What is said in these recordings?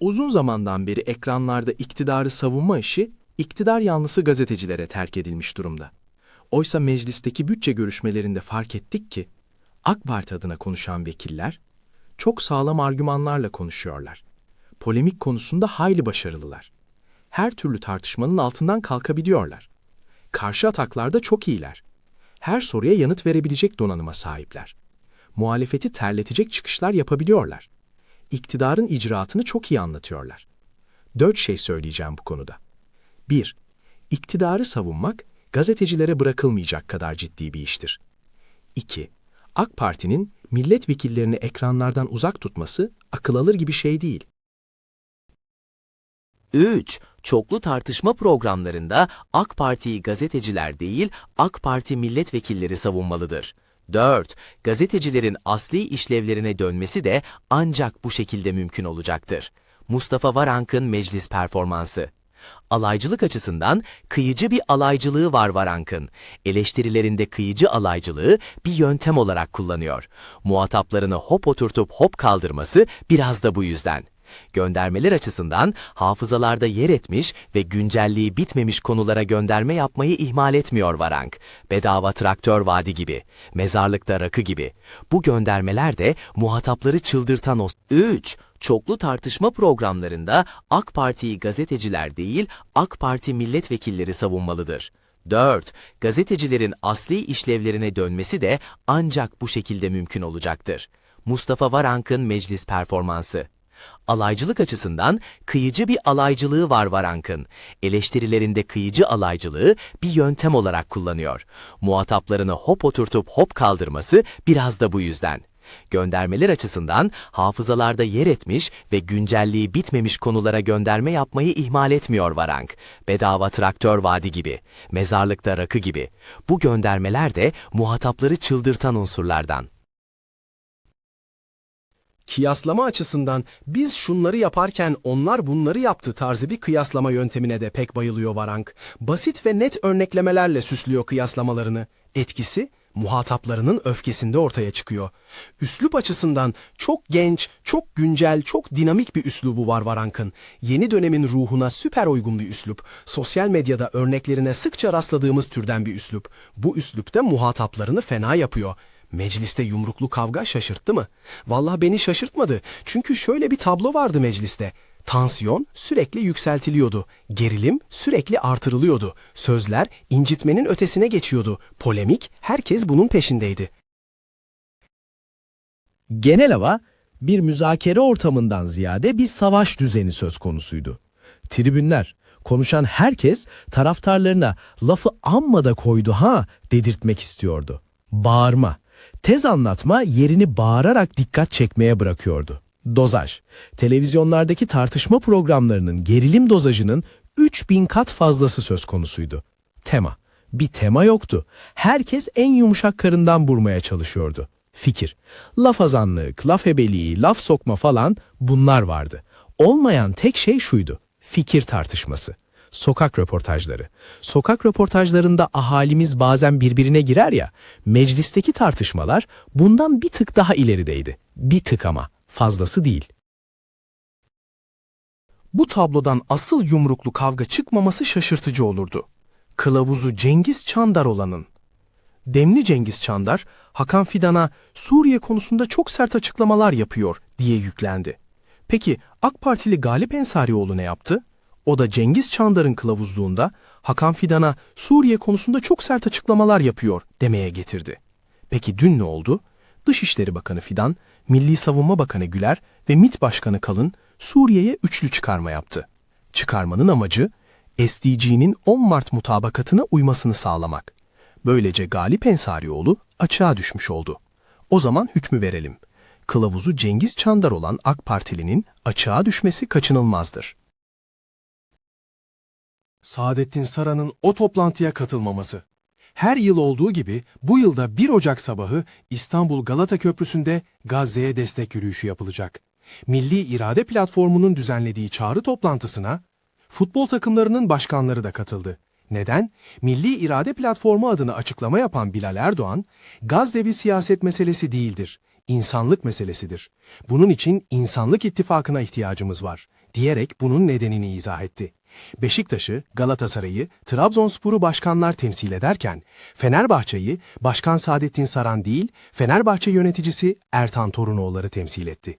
Uzun zamandan beri ekranlarda iktidarı savunma işi, iktidar yanlısı gazetecilere terk edilmiş durumda. Oysa meclisteki bütçe görüşmelerinde fark ettik ki, AK Parti adına konuşan vekiller, çok sağlam argümanlarla konuşuyorlar. Polemik konusunda hayli başarılılar. Her türlü tartışmanın altından kalkabiliyorlar. Karşı ataklarda çok iyiler. Her soruya yanıt verebilecek donanıma sahipler. Muhalefeti terletecek çıkışlar yapabiliyorlar iktidarın icraatını çok iyi anlatıyorlar. Dört şey söyleyeceğim bu konuda. 1. İktidarı savunmak, gazetecilere bırakılmayacak kadar ciddi bir iştir. 2. AK Parti'nin milletvekillerini ekranlardan uzak tutması akıl alır gibi şey değil. 3. Çoklu tartışma programlarında AK Parti'yi gazeteciler değil, AK Parti milletvekilleri savunmalıdır. 4. Gazetecilerin asli işlevlerine dönmesi de ancak bu şekilde mümkün olacaktır. Mustafa Varank'ın meclis performansı Alaycılık açısından kıyıcı bir alaycılığı var Varank'ın. Eleştirilerinde kıyıcı alaycılığı bir yöntem olarak kullanıyor. Muhataplarını hop oturtup hop kaldırması biraz da bu yüzden. Göndermeler açısından hafızalarda yer etmiş ve güncelliği bitmemiş konulara gönderme yapmayı ihmal etmiyor Varank. Bedava traktör vaadi gibi, mezarlıkta rakı gibi. Bu göndermeler de muhatapları çıldırtan o... 3. Çoklu tartışma programlarında AK Parti'yi gazeteciler değil, AK Parti milletvekilleri savunmalıdır. 4. Gazetecilerin asli işlevlerine dönmesi de ancak bu şekilde mümkün olacaktır. Mustafa Varank'ın meclis performansı Alaycılık açısından kıyıcı bir alaycılığı var Varank'ın. Eleştirilerinde kıyıcı alaycılığı bir yöntem olarak kullanıyor. Muhataplarını hop oturtup hop kaldırması biraz da bu yüzden. Göndermeler açısından hafızalarda yer etmiş ve güncelliği bitmemiş konulara gönderme yapmayı ihmal etmiyor Varank. Bedava traktör vaadi gibi, mezarlıkta rakı gibi. Bu göndermeler de muhatapları çıldırtan unsurlardan. Kiyaslama açısından biz şunları yaparken onlar bunları yaptı tarzı bir kıyaslama yöntemine de pek bayılıyor Varank. Basit ve net örneklemelerle süslüyor kıyaslamalarını. Etkisi muhataplarının öfkesinde ortaya çıkıyor. Üslup açısından çok genç, çok güncel, çok dinamik bir üslubu var Varank'ın. Yeni dönemin ruhuna süper uygun bir üslup. Sosyal medyada örneklerine sıkça rastladığımız türden bir üslup. Bu üslupta muhataplarını fena yapıyor. Mecliste yumruklu kavga şaşırttı mı? Vallahi beni şaşırtmadı. Çünkü şöyle bir tablo vardı mecliste. Tansiyon sürekli yükseltiliyordu. Gerilim sürekli artırılıyordu. Sözler incitmenin ötesine geçiyordu. Polemik herkes bunun peşindeydi. Genel hava bir müzakere ortamından ziyade bir savaş düzeni söz konusuydu. Tribünler, konuşan herkes taraftarlarına lafı amma da koydu ha dedirtmek istiyordu. Bağırma, tez anlatma yerini bağırarak dikkat çekmeye bırakıyordu. Dozaj, televizyonlardaki tartışma programlarının gerilim dozajının 3000 kat fazlası söz konusuydu. Tema, bir tema yoktu. Herkes en yumuşak karından vurmaya çalışıyordu. Fikir, laf azanlık, laf ebeliği, laf sokma falan bunlar vardı. Olmayan tek şey şuydu, fikir tartışması. Sokak röportajları. Sokak röportajlarında ahalimiz bazen birbirine girer ya, meclisteki tartışmalar bundan bir tık daha ilerideydi. Bir tık ama, fazlası değil. Bu tablodan asıl yumruklu kavga çıkmaması şaşırtıcı olurdu. Kılavuzu Cengiz Çandar olanın. Demli Cengiz Çandar, Hakan Fidan'a Suriye konusunda çok sert açıklamalar yapıyor diye yüklendi. Peki AK Partili Galip Ensarioğlu ne yaptı? O da Cengiz Çandar'ın kılavuzluğunda Hakan Fidan'a Suriye konusunda çok sert açıklamalar yapıyor demeye getirdi. Peki dün ne oldu? Dışişleri Bakanı Fidan, Milli Savunma Bakanı Güler ve MİT Başkanı Kalın Suriye'ye üçlü çıkarma yaptı. Çıkarmanın amacı SDG'nin 10 Mart mutabakatına uymasını sağlamak. Böylece Galip Ensarioğlu açığa düşmüş oldu. O zaman hükmü verelim. Kılavuzu Cengiz Çandar olan AK Partilinin açığa düşmesi kaçınılmazdır. Saadettin Saran'ın o toplantıya katılmaması. Her yıl olduğu gibi bu yılda 1 Ocak sabahı İstanbul Galata Köprüsü'nde Gazze'ye destek yürüyüşü yapılacak. Milli İrade Platformu'nun düzenlediği çağrı toplantısına futbol takımlarının başkanları da katıldı. Neden? Milli İrade Platformu adına açıklama yapan Bilal Erdoğan, Gazze bir siyaset meselesi değildir, insanlık meselesidir. Bunun için insanlık ittifakına ihtiyacımız var. diyerek bunun nedenini izah etti. Beşiktaş'ı, Galatasaray'ı, Trabzonspor'u başkanlar temsil ederken, Fenerbahçe'yi Başkan Saadettin Saran değil, Fenerbahçe yöneticisi Ertan Torunoğulları temsil etti.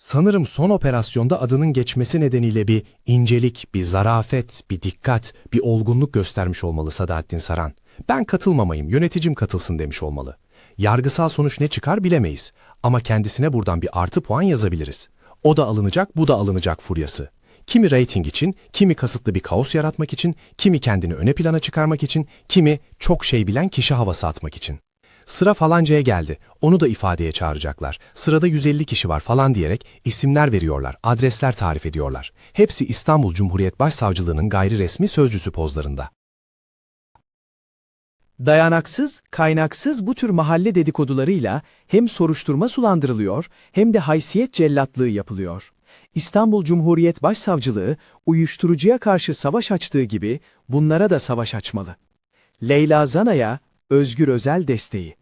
Sanırım son operasyonda adının geçmesi nedeniyle bir incelik, bir zarafet, bir dikkat, bir olgunluk göstermiş olmalı Sadahattin Saran. Ben katılmamayım, yöneticim katılsın demiş olmalı. Yargısal sonuç ne çıkar bilemeyiz ama kendisine buradan bir artı puan yazabiliriz. O da alınacak, bu da alınacak furyası. Kimi reyting için, kimi kasıtlı bir kaos yaratmak için, kimi kendini öne plana çıkarmak için, kimi çok şey bilen kişi havası atmak için. Sıra falancaya geldi, onu da ifadeye çağıracaklar. Sırada 150 kişi var falan diyerek isimler veriyorlar, adresler tarif ediyorlar. Hepsi İstanbul Cumhuriyet Başsavcılığı'nın gayri resmi sözcüsü pozlarında. Dayanaksız, kaynaksız bu tür mahalle dedikodularıyla hem soruşturma sulandırılıyor hem de haysiyet cellatlığı yapılıyor. İstanbul Cumhuriyet Başsavcılığı uyuşturucuya karşı savaş açtığı gibi bunlara da savaş açmalı. Leyla Zana'ya Özgür Özel desteği.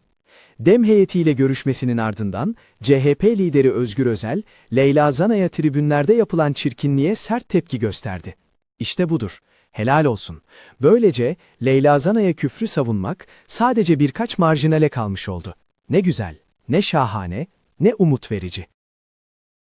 Dem heyetiyle görüşmesinin ardından CHP lideri Özgür Özel, Leyla Zana'ya tribünlerde yapılan çirkinliğe sert tepki gösterdi. İşte budur. Helal olsun. Böylece Leyla Zana'ya küfrü savunmak sadece birkaç marjinale kalmış oldu. Ne güzel, ne şahane, ne umut verici.